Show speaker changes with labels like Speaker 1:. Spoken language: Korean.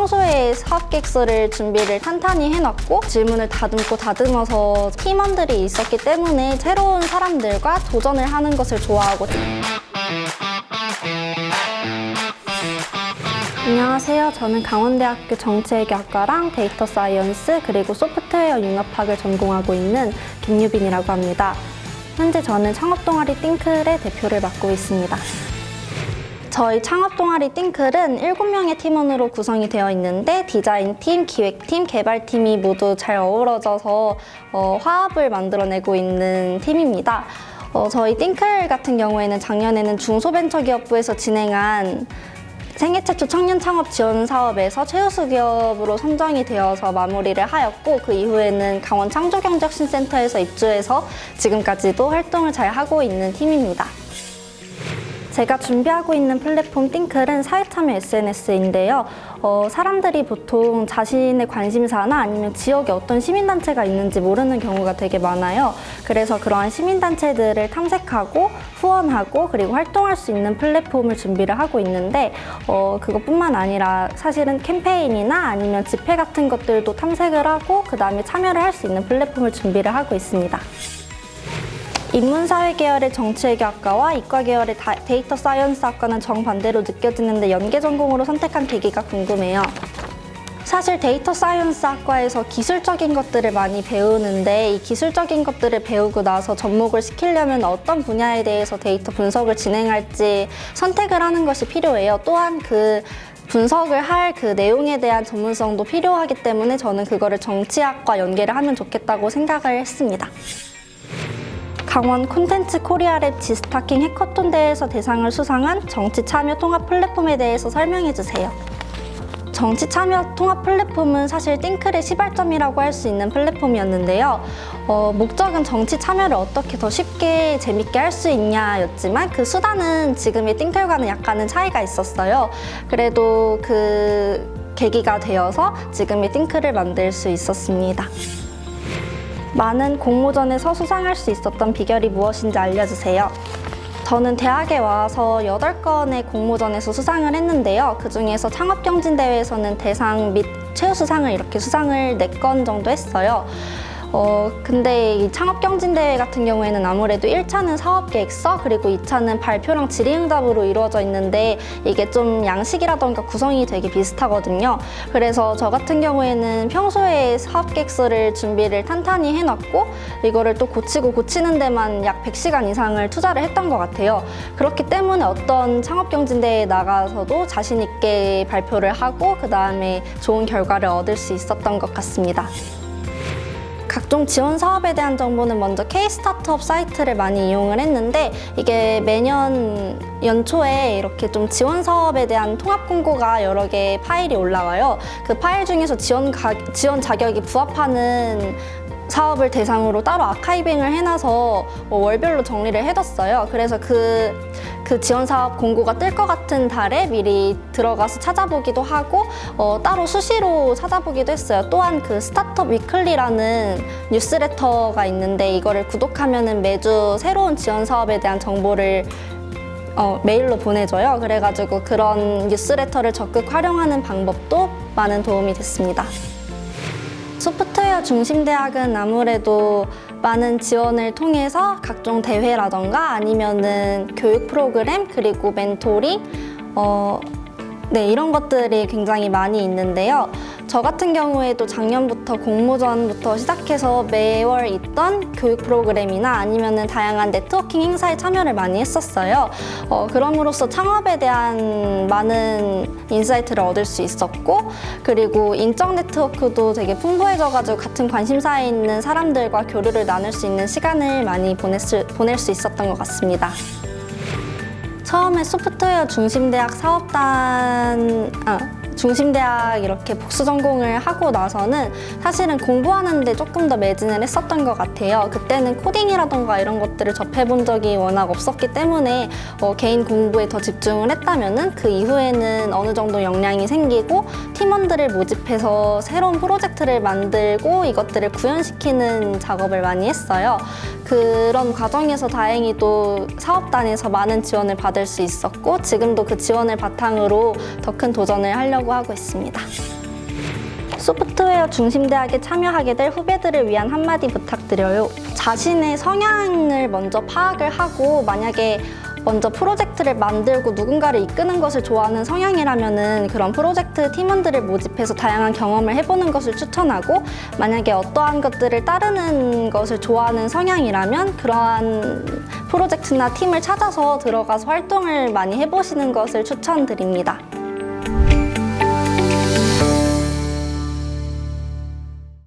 Speaker 1: 평소에 사업 계획서를 준비를 탄탄히 해놨고 질문을 다듬고 다듬어서 팀원들이 있었기 때문에 새로운 사람들과 도전을 하는 것을 좋아하고 안녕하세요. 저는 강원대학교 정치외교학과랑 데이터 사이언스 그리고 소프트웨어 융합학을 전공하고 있는 김유빈이라고 합니다. 현재 저는 창업 동아리 띵클의 대표를 맡고 있습니다. 저희 창업 동아리 띵클은 7명의 팀원으로 구성이 되어 있는데 디자인팀, 기획팀, 개발팀이 모두 잘 어우러져서 어, 화합을 만들어내고 있는 팀입니다. 어, 저희 띵클 같은 경우에는 작년에는 중소벤처기업부에서 진행한 생애 최초 청년 창업 지원 사업에서 최우수 기업으로 선정이 되어서 마무리를 하였고 그 이후에는 강원 창조경제혁신센터에서 입주해서 지금까지도 활동을 잘 하고 있는 팀입니다. 제가 준비하고 있는 플랫폼 띵클은 사회참여 SNS인데요. 어, 사람들이 보통 자신의 관심사나 아니면 지역에 어떤 시민단체가 있는지 모르는 경우가 되게 많아요. 그래서 그러한 시민단체들을 탐색하고 후원하고 그리고 활동할 수 있는 플랫폼을 준비를 하고 있는데 어, 그것뿐만 아니라 사실은 캠페인이나 아니면 집회 같은 것들도 탐색을 하고 그 다음에 참여를 할 수 있는 플랫폼을 준비를 하고 있습니다. 인문사회 계열의 정치외교학과와 이과 계열의 다- 데이터 사이언스 학과는 정반대로 느껴지는데 연계 전공으로 선택한 계기가 궁금해요. 사실 데이터 사이언스 학과에서 기술적인 것들을 많이 배우는데 이 기술적인 것들을 배우고 나서 접목을 시키려면 어떤 분야에 대해서 데이터 분석을 진행할지 선택을 하는 것이 필요해요. 또한 그 분석을 할 그 내용에 대한 전문성도 필요하기 때문에 저는 그거를 정치학과 연계를 하면 좋겠다고 생각을 했습니다. 강원 콘텐츠 코리아랩 지스타킹 해커톤 대회에서 대상을 수상한 정치 참여 통합 플랫폼에 대해서 설명해 주세요. 정치 참여 통합 플랫폼은 사실 띵클의 시발점이라고 할 수 있는 플랫폼이었는데요. 어, 목적은 정치 참여를 어떻게 더 쉽게 재밌게 할 수 있냐였지만 그 수단은 지금의 띵클과는 약간은 차이가 있었어요. 그래도 그 계기가 되어서 지금의 띵클을 만들 수 있었습니다. 많은 공모전에서 수상할 수 있었던 비결이 무엇인지 알려주세요. 저는 대학에 와서 8건의 공모전에서 수상을 했는데요. 그 중에서 창업경진대회에서는 대상 및 최우수상을 이렇게 수상을 4건 정도 했어요. 어, 근데 이 창업경진대회 같은 경우에는 아무래도 1차는 사업계획서, 그리고 2차는 발표랑 질의응답으로 이루어져 있는데 이게 좀 양식이라던가 구성이 되게 비슷하거든요. 그래서 저 같은 경우에는 평소에 사업계획서를 준비를 탄탄히 해놨고 이거를 또 고치고 고치는 데만 약 100시간 이상을 투자를 했던 것 같아요. 그렇기 때문에 어떤 창업경진대회에 나가서도 자신 있게 발표를 하고 그 다음에 좋은 결과를 얻을 수 있었던 것 같습니다. 각종 지원 사업에 대한 정보는 먼저 K-스타트업 사이트를 많이 이용을 했는데 이게 매년 연초에 이렇게 좀 지원 사업에 대한 통합 공고가 여러 개의 파일이 올라와요. 그 파일 중에서 지원, 가, 지원 자격이 부합하는 사업을 대상으로 따로 아카이빙을 해놔서 뭐 월별로 정리를 해뒀어요. 그래서 그, 그 지원 사업 공고가 뜰 것 같은 달에 미리 들어가서 찾아보기도 하고 어, 따로 수시로 찾아보기도 했어요. 또한 그 스타트업 위클리라는 뉴스레터가 있는데 이거를 구독하면은 매주 새로운 지원 사업에 대한 정보를 어, 메일로 보내줘요. 그래가지고 그런 뉴스레터를 적극 활용하는 방법도 많은 도움이 됐습니다. 소프트웨어 중심 대학은 아무래도 많은 지원을 통해서 각종 대회라던가 아니면은 교육 프로그램 그리고 멘토링 어, 네, 이런 것들이 굉장히 많이 있는데요. 저 같은 경우에도 작년부터 공모전부터 시작해서 매월 있던 교육 프로그램이나 아니면은 다양한 네트워킹 행사에 참여를 많이 했었어요. 어, 그럼으로써 창업에 대한 많은 인사이트를 얻을 수 있었고, 그리고 인적 네트워크도 되게 풍부해져가지고 같은 관심사에 있는 사람들과 교류를 나눌 수 있는 시간을 많이 수, 보낼 수 있었던 것 같습니다. 처음에 소프트웨어 중심대학 사업단 아, 중심대학 이렇게 복수 전공을 하고 나서는 사실은 공부하는데 조금 더 매진을 했었던 것 같아요. 그때는 코딩이라던가 이런 것들을 접해본 적이 워낙 없었기 때문에 어, 개인 공부에 더 집중을 했다면은 그 이후에는 어느 정도 역량이 생기고 팀원들을 모집해서 새로운 프로젝트를 만들고 이것들을 구현시키는 작업을 많이 했어요. 그런 과정에서 다행히도 사업단에서 많은 지원을 받을 수 있었고 지금도 그 지원을 바탕으로 더 큰 도전을 하려고 하고 있습니다. 소프트웨어 중심 대학에 참여하게 될 후배들을 위한 한마디 부탁드려요. 자신의 성향을 먼저 파악을 하고 만약에 먼저 프로젝트를 만들고 누군가를 이끄는 것을 좋아하는 성향이라면은 그런 프로젝트 팀원들을 모집해서 다양한 경험을 해보는 것을 추천하고 만약에 어떠한 것들을 따르는 것을 좋아하는 성향이라면 그러한 프로젝트나 팀을 찾아서 들어가서 활동을 많이 해보시는 것을 추천드립니다.